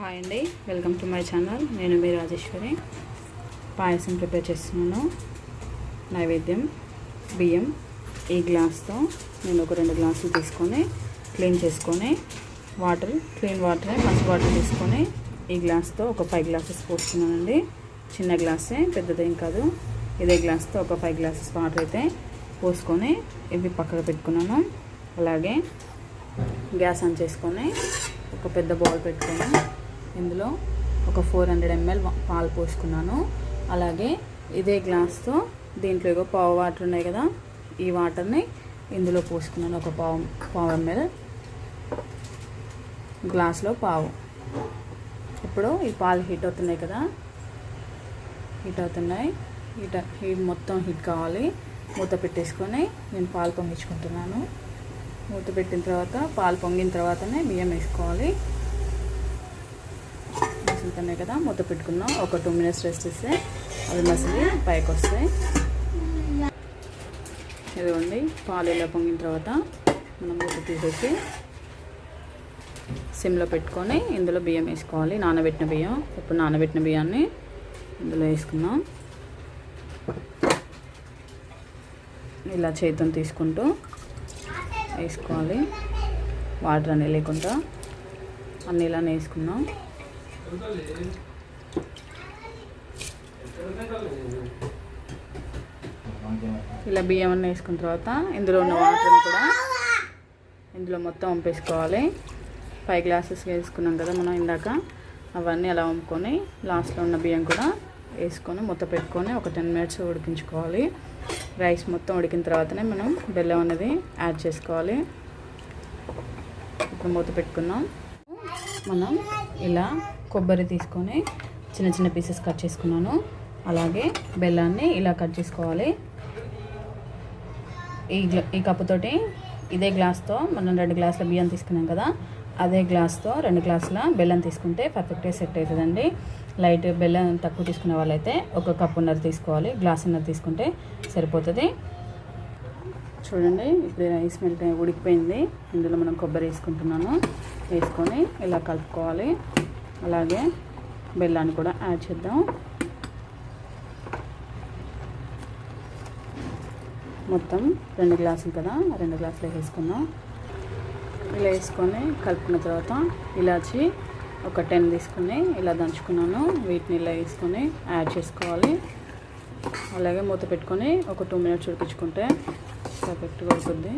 Hi అండి welcome to my channel నేను మీ రాజేశ్వరి. పాయసం ప్రిపేర్ చేస్తున్నాను. నైవేద్యం బియ్యం ఈ గ్లాస్తో నేను ఒక రెండు గ్లాసులు తీసుకొని క్లీన్ చేసుకొని వాటర్ క్లీన్ వాటర్ మంచి వాటర్ తీసుకొని ఈ గ్లాస్తో ఒక ఫైవ్ గ్లాసెస్ పోస్తున్నానండి చిన్న గ్లాసే పెద్దదేం కాదు. ఇదే గ్లాస్తో ఒక ఫైవ్ గ్లాసెస్ వాటర్ అయితే పోసుకొని ఇవి పక్కకు పెట్టుకున్నాను. అలాగే గ్యాస్ ఆన్ చేసుకొని ఒక పెద్ద బౌల్ పెట్టుకొని ఇందులో ఒక ఫోర్ హండ్రెడ్ ఎంఎల్ పాలు పోసుకున్నాను. అలాగే ఇదే గ్లాస్తో దీంట్లో ఏవో పావు వాటర్ ఉన్నాయి కదా ఈ వాటర్ని ఇందులో పోసుకున్నాను ఒక పావు పావు ఎంఎల్ గ్లాస్లో పావు. ఇప్పుడు ఈ పాలు హీట్ అవుతున్నాయి కదా హీట్ అవుతున్నాయి. హీట్ హీట్ మొత్తం హీట్ కావాలి. మూత పెట్టేసుకొని నేను పాలు పొంగించుకుంటున్నాను. మూత పెట్టిన తర్వాత పాలు పొంగిన తర్వాతనే బియ్యం వేసుకోవాలి. పక్కనే కదా మూత పెట్టుకున్నాం. ఒక టూ మినిట్స్ రెస్ట్ ఇస్తే అవి మసిలి పైకి వస్తాయి. ఇదిగోండి పాలు ఇలా పొంగిన తర్వాత మనం మూత తీసేసి సిమ్లో పెట్టుకొని ఇందులో బియ్యం వేసుకోవాలి. నానబెట్టిన బియ్యం ఇప్పుడు నానబెట్టిన బియ్యాన్ని ఇందులో వేసుకుందాం. ఇలా చేతిని తీసుకుంటూ వేసుకోవాలి. వాటర్ అనేది లేకుండా అన్నీ ఇలానే వేసుకుందాం. ఇలా బియ్యం అన్నీ వేసుకున్న తర్వాత ఇందులో ఉన్న వాటర్ కూడా ఇందులో మొత్తం వంపేసుకోవాలి. ఫైవ్ గ్లాసెస్ వేసుకున్నాం కదా మనం ఇందాక. అవన్నీ అలా వంపుకొని లాస్ట్లో ఉన్న బియ్యం కూడా వేసుకొని మూత పెట్టుకొని ఒక టెన్ మినిట్స్ ఉడికించుకోవాలి. రైస్ మొత్తం ఉడికిన తర్వాతనే మనం బెల్లం అనేది యాడ్ చేసుకోవాలి. ఇప్పుడు మూత పెట్టుకున్నాం. మనం ఇలా కొబ్బరి తీసుకొని చిన్న చిన్న పీసెస్ కట్ చేసుకున్నాను. అలాగే బెల్లాన్ని ఇలా కట్ చేసుకోవాలి. ఈ ఈ కప్పుతోటి ఇదే గ్లాస్తో మనం రెండు గ్లాసుల బియ్యం తీసుకున్నాం కదా అదే గ్లాస్తో రెండు గ్లాసుల బెల్లం తీసుకుంటే పర్ఫెక్ట్గా సెట్ అవుతుందండి. లైట్ బెల్లం తక్కువ తీసుకునే వాళ్ళైతే ఒక కప్పున్నర తీసుకోవాలి. గ్లాసున్నర తీసుకుంటే సరిపోతుంది. చూడండి ఇప్పుడు రైస్ మెల్ట్ ఉడికిపోయింది. ఇందులో మనం కొబ్బరి వేసుకుంటున్నాను. వేసుకొని ఇలా కలుపుకోవాలి. అలాగే బెల్లాన్ని కూడా యాడ్ చేద్దాం. మొత్తం రెండు గ్లాసులు కదా రెండు గ్లాసులు వేసుకుందాం. ఇలా వేసుకొని కలుపుకున్న తర్వాత ఇలాచి ఒక టెన్ తీసుకుని ఇలా దంచుకున్నాను. వీటిని ఇలా వేసుకొని యాడ్ చేసుకోవాలి. అలాగే మూత పెట్టుకొని ఒక టూ మినిట్స్ ఉడికించుకుంటే పర్ఫెక్ట్గా ఉడుకుద్ది.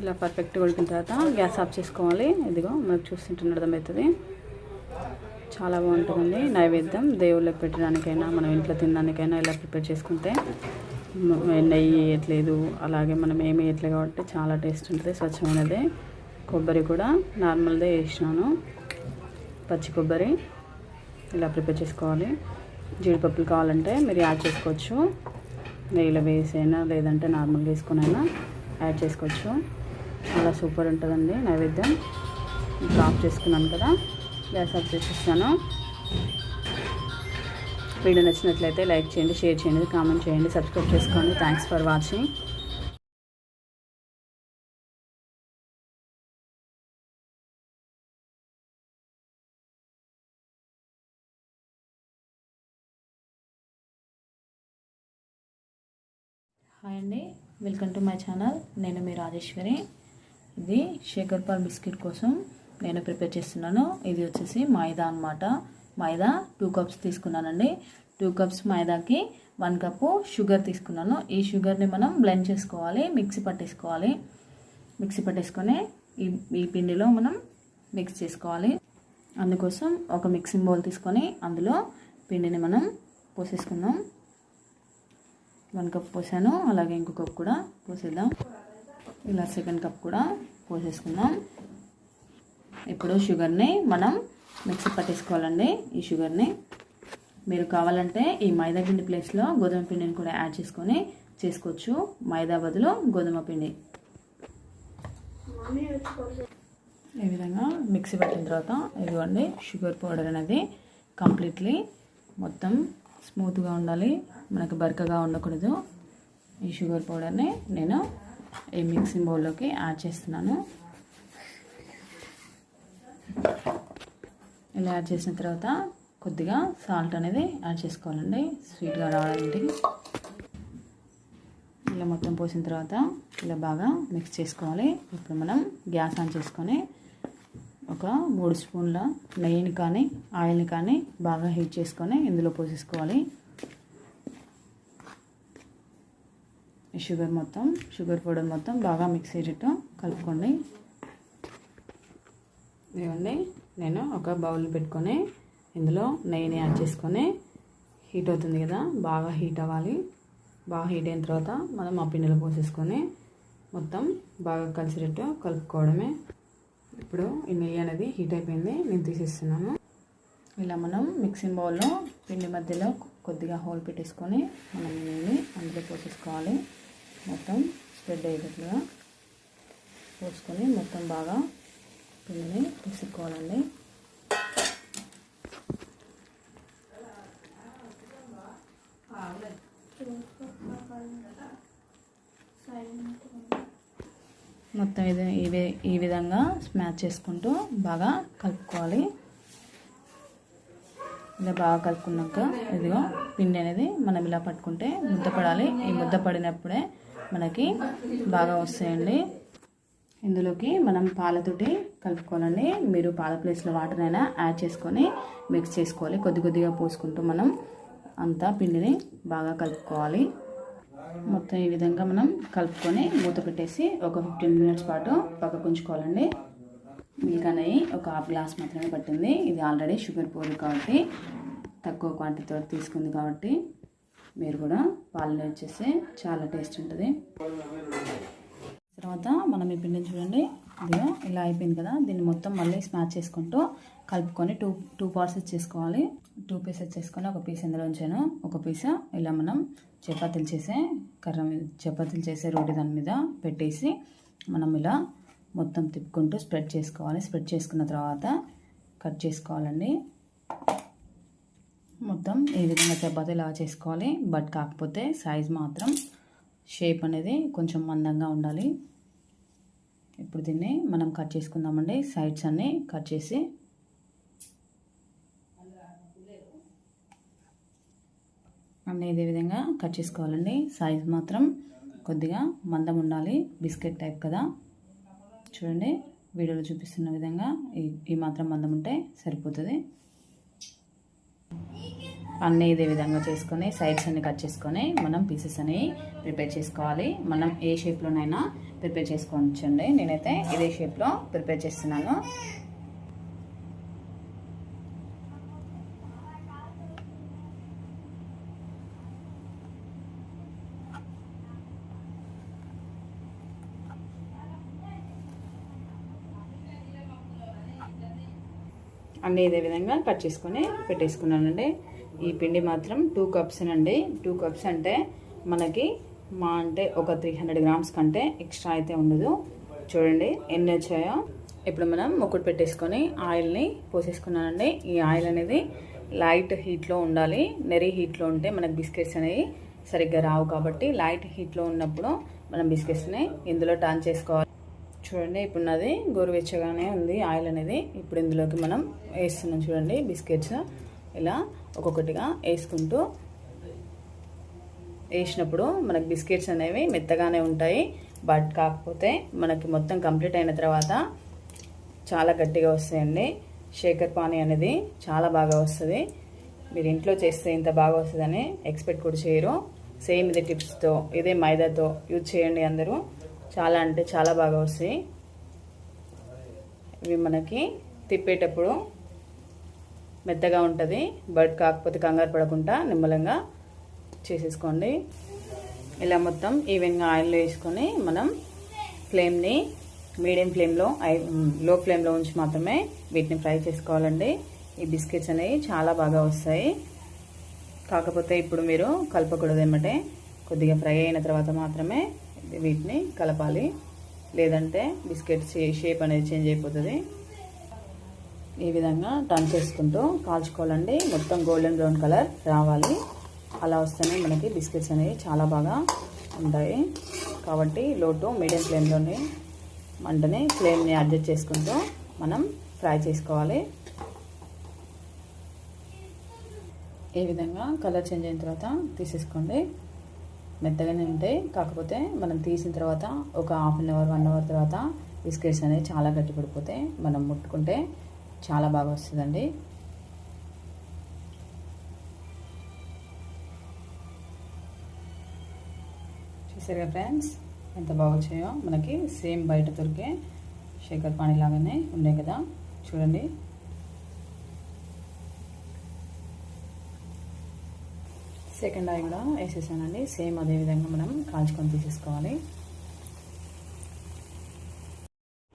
ఇలా పర్ఫెక్ట్గా ఉడికిన తర్వాత గ్యాస్ ఆఫ్ చేసుకోవాలి. ఇదిగో మనకు చూస్తుంటే అర్థమవుతుంది. చాలా బాగుంటుందండి. నైవేద్యం దేవుళ్ళకి పెట్టడానికైనా మనం ఇంట్లో తినడానికైనా ఇలా ప్రిపేర్ చేసుకుంటే నెయ్యి వేయట్లేదు అలాగే మనం ఏమి వేయట్లేదు కాబట్టి చాలా టేస్ట్ ఉంటుంది స్వచ్ఛమైనదే. కొబ్బరి కూడా నార్మల్దే వేసినాను. పచ్చి కొబ్బరి ఇలా ప్రిపేర్ చేసుకోవాలి. జీడిపప్పులు కావాలంటే మీరు యాడ్ చేసుకోవచ్చు. నెయ్యిలో వేసైనా లేదంటే నార్మల్గా వేసుకునైనా యాడ్ చేసుకోవచ్చు. చాలా సూపర్ ఉంటుందండి నైవేద్యం. ఇంకా ఆఫ్ చేసుకున్నాను కదా గ్యాస్ ఆఫ్ చేసేస్తాను. వీడియో నచ్చినట్లయితే లైక్ చేయండి షేర్ చేయండి కామెంట్ చేయండి సబ్స్క్రైబ్ చేసుకోండి. థ్యాంక్స్ ఫర్ వాచింగ్ హాయ్ అండి వెల్కమ్ టు మై ఛానల్ నేను మీ రాజేశ్వరి. ఇది శేఖర్ పాల్ బిస్కెట్ కోసం నేను ప్రిపేర్ చేస్తున్నాను. ఇది వచ్చేసి మైదా అనమాట మైదా టూ కప్స్ తీసుకున్నానండి. టూ కప్స్ మైదాకి వన్ కప్పు షుగర్ తీసుకున్నాను. ఈ షుగర్ని మనం బ్లెండ్ చేసుకోవాలి మిక్సీ పట్టేసుకోవాలి. మిక్సీ పట్టేసుకొని ఈ ఈ పిండిలో మనం మిక్స్ చేసుకోవాలి. అందుకోసం ఒక మిక్సింగ్ బౌల్ తీసుకొని అందులో పిండిని మనం పోసేసుకుందాం. వన్ కప్ పోసాను. అలాగే ఇంకో కప్ కూడా పోసేద్దాం. ఇలా సెకండ్ కప్ కూడా పోసేసుకుందాం. ఇప్పుడు షుగర్ని మనం మిక్సీ పట్టేసుకోవాలండి ఈ షుగర్ని మీరు కావాలంటే ఈ మైదా పిండి ప్లేస్లో గోధుమ పిండిని కూడా యాడ్ చేసుకొని చేసుకోవచ్చు. మైదా బదులు గోధుమ పిండి. ఈ విధంగా మిక్సీ పట్టిన తర్వాత ఇదిగోండి షుగర్ పౌడర్ అనేది కంప్లీట్లీ మొత్తం స్మూత్గా ఉండాలి. మనకు బరకగా ఉండకూడదు. ఈ షుగర్ పౌడర్ని నేను ఈ మిక్సింగ్ బౌల్లోకి యాడ్ చేస్తున్నాను. ఇలా యాడ్ చేసిన తర్వాత కొద్దిగా సాల్ట్ అనేది యాడ్ చేసుకోవాలండి. స్వీట్గా రావడానికి ఇలా మొత్తం పోసిన తర్వాత ఇలా బాగా మిక్స్ చేసుకోవాలి. ఇప్పుడు మనం గ్యాస్ ఆన్ చేసుకొని ఒక మూడు స్పూన్ల నెయ్యిని కానీ ఆయిల్ని కానీ బాగా హీట్ చేసుకొని ఇందులో పోసేసుకోవాలి. ఈ షుగర్ మొత్తం షుగర్ పౌడర్ మొత్తం బాగా మిక్స్ అయ్యేటట్టు కలుపుకోండి. ఇవ్వండి నేను ఒక బౌల్ పెట్టుకొని ఇందులో నెయ్యిని యాడ్ చేసుకొని హీట్ అవుతుంది కదా బాగా హీట్ అవ్వాలి. బాగా హీట్ అయిన తర్వాత మనం ఆ పిండిలో పోసేసుకొని మొత్తం బాగా కలిసేటట్టు కలుపుకోవడమే. ఇప్పుడు ఈ నెయ్యి అనేది హీట్ అయిపోయింది నేను తీసేస్తున్నాను. ఇలా మనం మిక్సింగ్ బౌల్లో పిండి మధ్యలో కొద్దిగా హోల్ పెట్టేసుకొని మనం నెయ్యి అందులో పోసేసుకోవాలి. మొత్తం స్ప్రెడ్ అయ్యేటట్లుగా పోసుకొని మొత్తం బాగా పిండిని పిసుకోవాలండి మొత్తం ఇది ఇవే ఈ విధంగా స్మాచ్ చేసుకుంటూ బాగా కలుపుకోవాలి. ఇలా బాగా కలుపుకున్నాక ఇదిగో పిండి అనేది మనం ఇలా పట్టుకుంటే ముద్ద పడాలి ఈ ముద్ద పడినప్పుడే మనకి బాగా వస్తాయండి. ఇందులోకి మనం పాలతోటి కలుపుకోవాలండి. మీరు పాల ప్లేస్లో వాటర్ అయినా యాడ్ చేసుకొని మిక్స్ చేసుకోవాలి. కొద్ది కొద్దిగా పోసుకుంటూ మనం అంతా పిండిని బాగా కలుపుకోవాలి. మొత్తం ఈ విధంగా మనం కలుపుకొని మూత పెట్టేసి ఒక ఫిఫ్టీన్ మినిట్స్ పాటు పక్కకు ఉంచుకోవాలండి. మిల్క్ అనేది ఒక హాఫ్ గ్లాస్ మాత్రమే పట్టింది. ఇది ఆల్రెడీ షుగర్ పౌడర్ కాబట్టి తక్కువ క్వాంటిటీతో తీసుకుంది కాబట్టి మీరు కూడా పాలు వచ్చేస్తే చాలా టేస్ట్ ఉంటుంది. తర్వాత మనం ఈ పిండిని చూడండి. ఇదిగో ఇలా అయిపోయింది కదా. దీన్ని మొత్తం మళ్ళీ స్మాచ్ చేసుకుంటూ కలుపుకొని టూ టూ పార్సెస్ చేసుకోవాలి. టూ పీసెస్ చేసుకొని ఒక పీస్ ఇందులో ఉంచాను. ఒక పీస్ ఇలా మనం చపాతీలు చేసే కర్ర మీద చపాతీలు చేసే రోటి దాని మీద పెట్టేసి మనం ఇలా మొత్తం తిప్పుకుంటూ స్ప్రెడ్ చేసుకోవాలి. స్ప్రెడ్ చేసుకున్న తర్వాత కట్ చేసుకోవాలండి. మొత్తం ఈ విధంగా చపాతి ఇలా చేసుకోవాలి బట్ కాకపోతే సైజ్ మాత్రం షేప్ అనేది కొంచెం మందంగా ఉండాలి. ఇప్పుడు దీన్ని మనం కట్ చేసుకుందామండి. సైడ్స్ అన్నీ కట్ చేసి అన్నీ ఇదే విధంగా కట్ చేసుకోవాలండి. సైజ్ మాత్రం కొద్దిగా మందం ఉండాలి. బిస్కెట్ టైప్ కదా. చూడండి వీడియోలో చూపిస్తున్న విధంగా ఈ మాత్రం మందం ఉంటే సరిపోతుంది. అన్నీ ఇదే విధంగా చేసుకొని సైడ్స్ అన్ని కట్ చేసుకొని మనం పీసెస్ అనేవి ప్రిపేర్ చేసుకోవాలి. మనం ఏ షేప్లోనైనా ప్రిపేర్ చేసుకోవచ్చండి. నేనైతే ఇదే షేప్లో ప్రిపేర్ చేస్తున్నాను. అన్నీ ఇదే విధంగా కట్ చేసుకొని పెట్టేసుకున్నానండి. ఈ పిండి మాత్రం టూ కప్స్ అండి టూ కప్స్ అంటే మనకి మా అంటే ఒక త్రీ హండ్రెడ్ గ్రామ్స్ కంటే ఎక్స్ట్రా అయితే ఉండదు. చూడండి ఎన్ని వచ్చాయో. ఇప్పుడు మనం ముక్కుడు పెట్టేసుకొని ఆయిల్ని పోసేసుకున్నానండి. ఈ ఆయిల్ అనేది లైట్ హీట్లో ఉండాలి. నెరీ హీట్లో ఉంటే మనకు బిస్కెట్స్ అనేవి సరిగ్గా రావు కాబట్టి లైట్ హీట్లో ఉన్నప్పుడు మనం బిస్కెట్స్ని ఇందులో టర్న్ చేసుకోవాలి. చూడండి ఇప్పుడు నాది గోరువెచ్చగానే ఉంది ఆయిల్ అనేది. ఇప్పుడు ఇందులోకి మనం వేస్తున్నాం చూడండి బిస్కెట్స్. ఇలా ఒక్కొక్కటిగా వేసుకుంటూ వేసినప్పుడు మనకి బిస్కెట్స్ అనేవి మెత్తగానే ఉంటాయి. బట్ కాకపోతే మనకి మొత్తం కంప్లీట్ అయిన తర్వాత చాలా గట్టిగా వస్తాయండి. శేఖర్ పానీ అనేది చాలా బాగా వస్తుంది. మీరు ఇంట్లో చేస్తే ఇంత బాగా వస్తుందని ఎక్స్పెక్ట్ కూడా చేయరు. సేమ్ ఇదే టిప్స్తో ఇదే మైదాతో యూజ్ చేయండి అందరూ. చాలా అంటే చాలా బాగా వస్తాయి. ఇవి మనకి తిప్పేటప్పుడు మెత్తగా ఉంటుంది బట్ కాకపోతే కంగారు పడకుండా నిమ్మలంగా చేసేసుకోండి. ఇలా మొత్తం ఈవెన్గా ఆయిల్లో వేసుకొని మనం ఫ్లేమ్ని మీడియం ఫ్లేమ్లో లో ఫ్లేమ్లో ఉంచి మాత్రమే వీటిని ఫ్రై చేసుకోవాలండి. ఈ బిస్కెట్స్ అనేవి చాలా బాగా వస్తాయి. కాకపోతే ఇప్పుడు మీరు కలపకూడదు ఏమంటే కొద్దిగా ఫ్రై అయిన తర్వాత మాత్రమే వీటిని కలపాలి. లేదంటే బిస్కెట్స్ షేప్ అనేది చేంజ్ అయిపోతుంది. ఈ విధంగా టర్న్ చేసుకుంటూ కాల్చుకోవాలండి. మొత్తం గోల్డెన్ బ్రౌన్ కలర్ రావాలి. అలా వస్తేనే మనకి బిస్కెట్స్ అనేవి చాలా బాగా ఉంటాయి. కాబట్టి లోటు మీడియం ఫ్లేమ్లోనే మంటని ఫ్లేమ్ని అడ్జస్ట్ చేసుకుంటూ మనం ఫ్రై చేసుకోవాలి. ఈ విధంగా కలర్ చేంజ్ అయిన తర్వాత తీసేసుకోండి. మెత్తగానే ఉంటాయి. కాకపోతే మనం తీసిన తర్వాత ఒక half an hour one hour తర్వాత బిస్కెట్స్ అనేవి చాలా గట్టి పడిపోతాయి మనం ముట్టుకుంటే చాలా బాగా వస్తుందండి. చూసారుగా ఫ్రెండ్స్ ఎంత బాగా వచ్చాయో. మనకి సేమ్ బయట దొరికే శేఖర్ పాణి లాగానే ఉన్నాయి కదా. చూడండి. సెకండ్ ఆయి కూడా వేసేసానండి. సేమ్ అదే విధంగా మనం కాల్చుకొని తీసేసుకోవాలి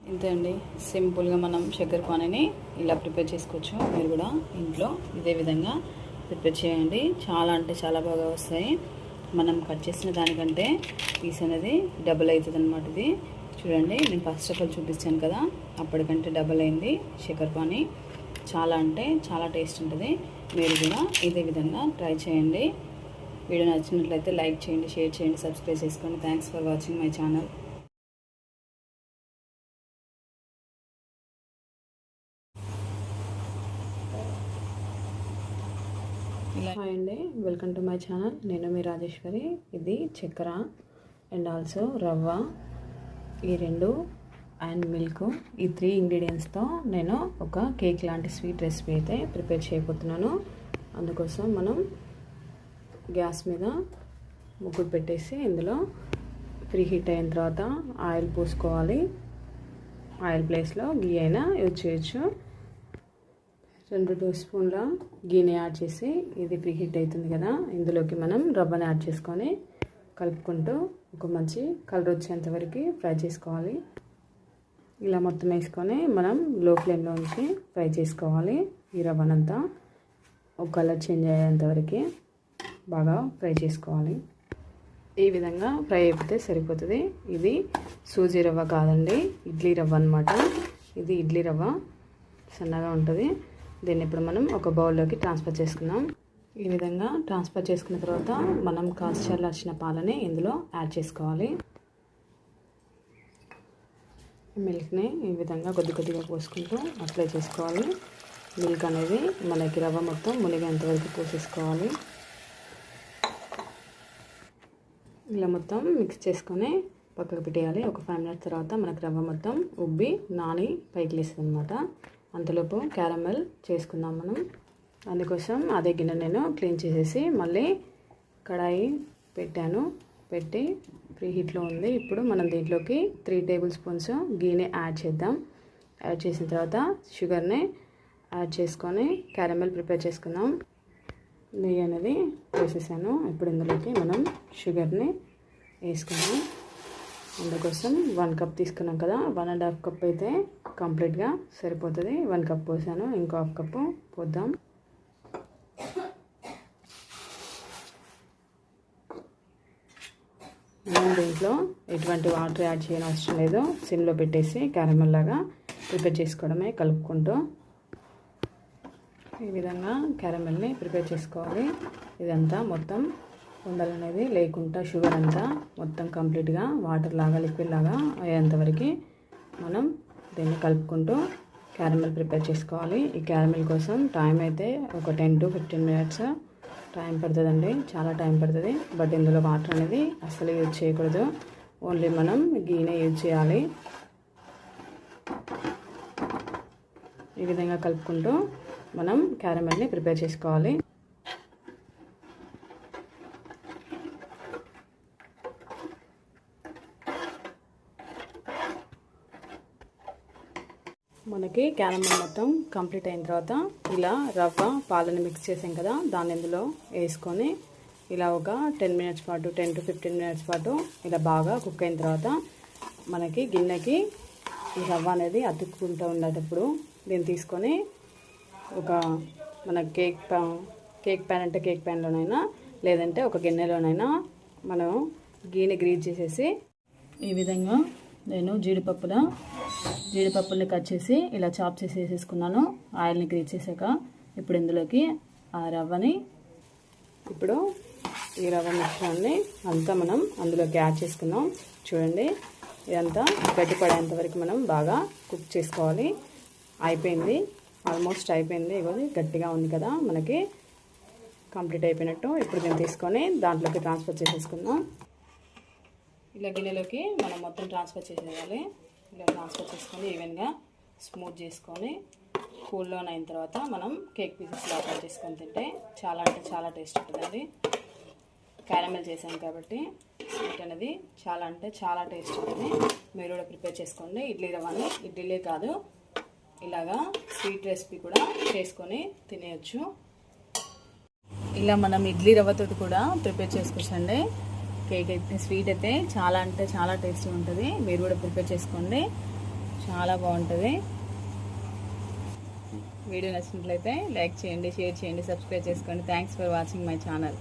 ఇంతే అండి సింపుల్గా మనం చక్కెర పానీని ఇలా ప్రిపేర్ చేసుకోవచ్చు. మీరు కూడా ఇంట్లో ఇదే విధంగా ప్రిపేర్ చేయండి. చాలా అంటే చాలా బాగా వస్తాయి. మనం కట్ చేసిన దానికంటే పీస్ అనేది డబుల్ అవుతుంది అనమాట ఇది. చూడండి నేను ఫస్ట్ ఆఫ్ ఆల్ చూపించాను కదా అప్పటికంటే డబుల్ అయింది చక్కెర పానీ. చాలా అంటే చాలా టేస్ట్ ఉంటుంది. మీరు కూడా ఇదే విధంగా ట్రై చేయండి. వీడియో నచ్చినట్లయితే లైక్ చేయండి షేర్ చేయండి సబ్స్క్రైబ్ చేసుకోండి. Thanks for watching my channel hi అండి. Welcome to my channel. నేను మీ రాజేశ్వరి. ఇది చక్కెర అండ్ ఆల్సో రవ్వ. ఈ రెండు అండ్ మిల్క్ ఈ త్రీ ఇంగ్రీడియంట్స్తో నేను ఒక కేక్ లాంటి స్వీట్ రెసిపీ అయితే ప్రిపేర్ చేయబోతున్నాను. అందుకోసం మనం గ్యాస్ మీద ముగ్గురు పెట్టేసి ఇందులో ఫ్రీ హీట్ అయిన తర్వాత ఆయిల్ పోసుకోవాలి. ఆయిల్ ప్లేస్లో గీ అయినా యూజ్ చేయొచ్చు. రెండు టూ స్పూన్ల గీని యాడ్ చేసి ఇది ప్రీహీట్ అవుతుంది కదా. ఇందులోకి మనం రవ్వని యాడ్ చేసుకొని కలుపుకుంటూ ఒక మంచి కలర్ వచ్చేంత వరకు ఫ్రై చేసుకోవాలి. ఇలా మొత్తం వేసుకొని మనం లో ఫ్లేమ్లో ఉంచి ఫ్రై చేసుకోవాలి. ఈ రవ్వనంతా ఒక కలర్ చేంజ్ అయ్యేంత వరకు బాగా ఫ్రై చేసుకోవాలి. ఈ విధంగా ఫ్రై అయిపోతే సరిపోతుంది. ఇది సూజీ రవ్వ కాదండి ఇడ్లీ రవ్వ అనమాట ఇది ఇడ్లీ రవ్వ సన్నగా ఉంటుంది. దీన్ని ఇప్పుడు మనం ఒక బౌల్లోకి ట్రాన్స్ఫర్ చేసుకుందాం. ఈ విధంగా ట్రాన్స్ఫర్ చేసుకున్న తర్వాత మనం కాచి చల్లార్చిన పాలని ఇందులో యాడ్ చేసుకోవాలి. మిల్క్ని ఈ విధంగా కొద్ది కొద్దిగా పోసుకుంటూ అప్లై చేసుకోవాలి. మిల్క్ అనేది మనకి రవ్వ మొత్తం మునిగేంతవరకు పోసేసుకోవాలి. ఇలా మొత్తం మిక్స్ చేసుకొని పక్కకు పెట్టేయాలి. ఒక ఫైవ్ మినిట్స్ తర్వాత మనకు రవ్వ మొత్తం ఉబ్బి నాని పైకి లేస్తుంది అనమాట అంతలోపు క్యారమెల్ చేసుకుందాం మనం. అందుకోసం అదే గిన్నె నేను క్లీన్ చేసేసి మళ్ళీ కడాయి పెట్టాను. పెట్టి ఫ్రీ హీట్లో ఉంది. ఇప్పుడు మనం దీంట్లోకి త్రీ టేబుల్ స్పూన్స్ గీని యాడ్ చేద్దాం. యాడ్ చేసిన తర్వాత షుగర్ని యాడ్ చేసుకొని క్యారమెల్ ప్రిపేర్ చేసుకుందాం. నెయ్యి అనేది వేసేసాను. ఇప్పుడు ఇందులోకి మనం షుగర్ని వేసుకుందాం. అందుకోసం వన్ కప్ తీసుకున్నాం కదా వన్ అండ్ హాఫ్ కప్ అయితే కంప్లీట్గా సరిపోతుంది. వన్ కప్ పోసాను ఇంకో హాఫ్ కప్పు పోద్దాం. మనం దీంట్లో ఎటువంటి వాటర్ యాడ్ చేయని అవసరం లేదు. సిమ్లో పెట్టేసి క్యారమల్ లాగా ప్రిపేర్ చేసుకోవడమే కలుపుకుంటూ ఈ విధంగా క్యారమెల్ని ప్రిపేర్ చేసుకోవాలి. ఇదంతా మొత్తం ఉండలు అనేది లేకుండా షుగర్ అంతా మొత్తం కంప్లీట్గా వాటర్ లాగా లిక్విడ్ లాగా అయ్యేంతవరకు మనం దీన్ని కలుపుకుంటూ క్యారమెల్ ప్రిపేర్ చేసుకోవాలి. ఈ క్యారమెల్ కోసం టైం అయితే ఒక ten to fifteen minutes time పడుతుందండి. చాలా టైం పడుతుంది. బట్ ఇందులో వాటర్ అనేది అస్సలు యూజ్ చేయకూడదు. ఓన్లీ మనం గీనే యూజ్ చేయాలి. ఈ విధంగా కలుపుకుంటూ మనం క్యారమెల్ని ప్రిపేర్ చేసుకోవాలి. మనకి క్యారమెల్ మొత్తం కంప్లీట్ అయిన తర్వాత ఇలా రవ్వ పాలని మిక్స్ చేసాం కదా దాన్ని ఇందులో వేసుకొని ఇలా ఒక టెన్ మినిట్స్ పాటు టెన్ టు ఫిఫ్టీన్ మినిట్స్ పాటు ఇలా బాగా కుక్ అయిన తర్వాత మనకి గిన్నెకి ఈ రవ్వ అనేది అతుక్కుంటూ ఉండేటప్పుడు దీన్ని తీసుకొని ఒక మన కేక్ కేక్ ప్యాన్ అంటే కేక్ ప్యాన్లోనైనా లేదంటే ఒక గిన్నెలోనైనా మనం గీని గ్రీజ్ చేసేసి ఈ విధంగా నేను జీడిపప్పుల జీడిపప్పుల్ని కట్ చేసి ఇలా చాప్ చేసి వేసేసుకున్నాను. ఆయిల్ని గ్రీజ్ చేసాక ఇప్పుడు ఇందులోకి ఆ రవ్వని ఇప్పుడు ఈ రవ్వ మిశ్రమాన్ని అంతా మనం అందులోకి యాడ్ చేసుకుందాం. చూడండి ఇదంతా గట్టిపడేంత వరకు మనం బాగా కుక్ చేసుకోవాలి. అయిపోయింది ఆల్మోస్ట్ అయిపోయింది. ఇవ్వది గట్టిగా ఉంది కదా మనకి కంప్లీట్ అయిపోయినట్టు. ఇప్పుడు దీన్ని తీసుకొని దాంట్లోకి ట్రాన్స్ఫర్ చేసేసుకుందాం. ఇలా గిన్నెలోకి మనం మొత్తం ట్రాన్స్ఫర్ చేసేయాలి. ఇలా ట్రాన్స్ఫర్ చేసుకొని ఈవెన్గా స్మూత్ చేసుకొని కూల్లో అయిన తర్వాత మనం కేక్ పీసెస్ లాగా చేసుకొని తింటే చాలా అంటే చాలా టేస్ట్ ఉంటుందండి. క్యారమెల్ చేసాం కాబట్టి స్వీట్ అనేది చాలా అంటే చాలా టేస్ట్ ఉంటుంది. మీరు కూడా ప్రిపేర్ చేసుకోండి. ఇడ్లీ రవ్వని ఇడ్లీలే కాదు ఇలాగా స్వీట్ రెసిపీ కూడా చేసుకొని తినేయచ్చు. ఇలా మనం ఇడ్లీ రవ్వతో కూడా ప్రిపేర్ చేసుకోవచ్చండి. కేక్ అయితే స్వీట్ అయితే చాలా అంటే చాలా టేస్టీ ఉంటుంది. మీరు కూడా ప్రిపేర్ చేసుకోండి. చాలా బాగుంటుంది. వీడియో నచ్చినట్లయితే లైక్ చేయండి షేర్ చేయండి సబ్స్క్రైబ్ చేసుకోండి. Thanks for watching my channel